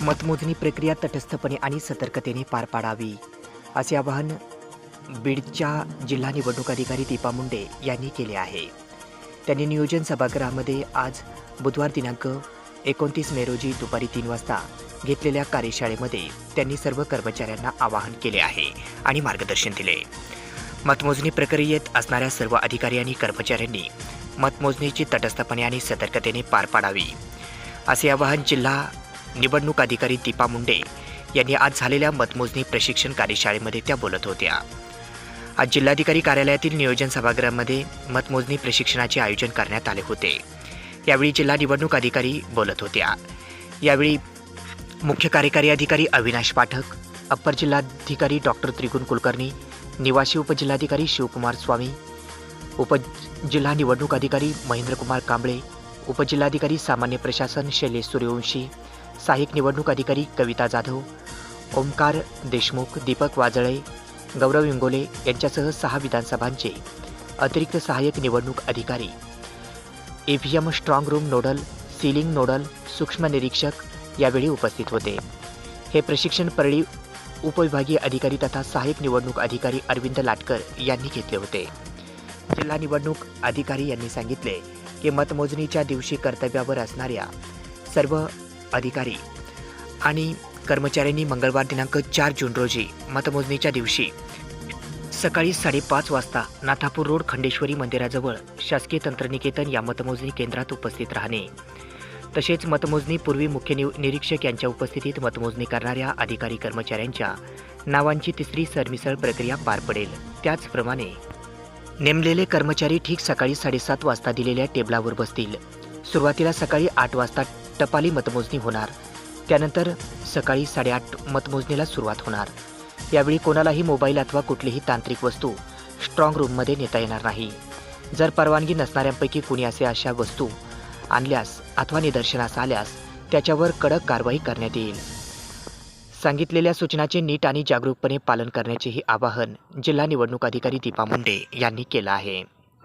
मतमोजणी प्रक्रिया तटस्थपणे आणि सतर्कतेने पार पाडावी. असे आवाहन बीडच्या जिल्हा निवडणूक अधिकारी दीपा मुंडे यांनी केले आहे. त्यांनी नियोजन सभागृहामध्ये आज बुधवार दिनांक एकोणतीस मे रोजी दुपारी तीन वाजता घेतलेल्या कार्यशाळेमध्ये त्यांनी सर्व कर्मचाऱ्यांना आवाहन केले आहे आणि मार्गदर्शन दिले. मतमोजणी प्रक्रियेत असणाऱ्या सर्व अधिकारी आणि कर्मचाऱ्यांनी मतमोजणीची तटस्थपणे आणि सतर्कतेने पार पाडावी. असे आवाहन जिल्हा निवडणूक अधिकारी दीपा मुंडे यांनी आज झालेल्या मतमोजणी प्रशिक्षण कार्यशाळेमध्ये त्या बोलत होत्या. आज जिल्हाधिकारी कार्यालयातील नियोजन सभागृहामध्ये मतमोजणी प्रशिक्षणाचे आयोजन करण्यात आले होते. यावेळी जिल्हा निवडणूक अधिकारी बोलत होत्या. यावेळी मुख्य कार्यकारी अधिकारी अविनाश पाठक अप्पर जिल्हाधिकारी डॉक्टर त्रिगुण कुलकर्णी निवासी उपजिल्हाधिकारी शिवकुमार स्वामी उप जिल्हा निवडणूक अधिकारी महेंद्रकुमार कांबळे उपजिल्हाधिकारी सामान्य प्रशासन शैलेश सूर्यवंशी सहाय्यक निवडणूक अधिकारी कविता जाधव ओमकार देशमुख दीपक वाजळे गौरव इंगोले यांच्यासह सहा विधानसभांचे अतिरिक्त सहाय्यक निवडणूक अधिकारी EVM M strong room nodal sealing nodal सूक्ष्म निरीक्षक यावेळी उपस्थित होते. हे प्रशिक्षण परळी उपविभागीय अधिकारी तथा सहाय्यक निवडणूक अधिकारी अरविंद लाटकर यांनी घेतले होते. जिल्हा निवडणूक अधिकारी यांनी सांगितले की मतमोजणीच्या दिवशी कर्तव्यावर असणाऱ्या सर्व अधिकारी आणि कर्मचाऱ्यांनी मंगळवार दिनांक चार जून रोजी मतमोजणीच्या दिवशी सकाळी साडेपाच वाजता नाथापूर रोड खंडेश्वरी मंदिराजवळ शासकीय तंत्रनिकेतन या मतमोजणी केंद्रात उपस्थित राहणे. तसेच मतमोजणीपूर्वी मुख्य निव निरीक्षक यांच्या उपस्थितीत मतमोजणी करणाऱ्या अधिकारी कर्मचाऱ्यांच्या नावांची तिसरी सरमिसळ प्रक्रिया पार पडेल. त्याचप्रमाणे नेमलेले कर्मचारी ठीक सकाळी साडेसात वाजता दिलेल्या टेबलावर बसतील. सुरुवातीला सकाळी आठ वाजता टपाली मतमोजणी होणार. त्यानंतर सकाळी साडेआठ मतमोजणीला सुरुवात होणार. यावेळी कोणालाही मोबाईल अथवा कुठलीही तांत्रिक वस्तू स्ट्रॉंग रूममध्ये नेता येणार नाही. जर परवानगी नसणाऱ्यांपैकी कुणी असे अशा वस्तू आणल्यास अथवा निदर्शनास आल्यास त्याच्यावर कडक कारवाई करण्यात येईल. सांगितलेल्या सूचनाचे नीट आणि जागरूकपणे पालन करण्याचेही आवाहन जिल्हा निवडणूक अधिकारी दीपा मुंडे यांनी केलं आहे.